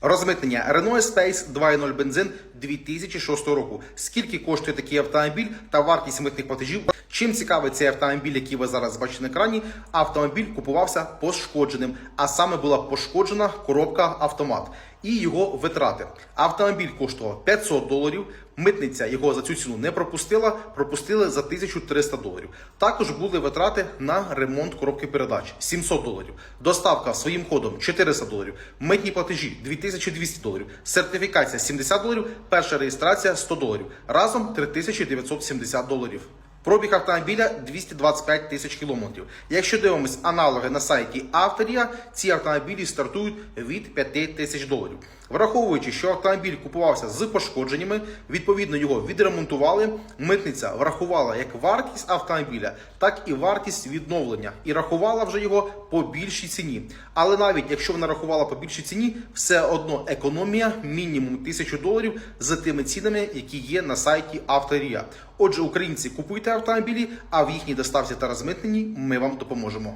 Розмитнення Renault Space 2.0 бензин 2006 року. Скільки коштує такий автомобіль та вартість митних платежів? Чим цікавий цей автомобіль, який ви зараз бачите на екрані? Автомобіль купувався пошкодженим, а саме була пошкоджена коробка автомат і його витрати. Автомобіль коштував 500 доларів. Митниця його за цю ціну не пропустила, пропустили за 1300 доларів. Також були витрати на ремонт коробки передач 700 доларів. Доставка своїм ходом 400 доларів. Митні платежі 2200 доларів. Сертифікація 70 доларів. Перша реєстрація 100 доларів. Разом 3970 доларів. Пробіг автомобіля 225 тисяч кілометрів. Якщо дивимось аналоги на сайті Авторія, ці автомобілі стартують від 5 тисяч доларів. Враховуючи, що автомобіль купувався з пошкодженнями, відповідно його відремонтували. Митниця врахувала як вартість автомобіля, так і вартість відновлення, і рахувала вже його по більшій ціні. Але навіть якщо вона рахувала по більшій ціні, все одно економія мінімум 1000 доларів за тими цінами, які є на сайті Авторія. Отже, українці купуйте автомобілі, а в їхній доставці та розмитненні ми вам допоможемо.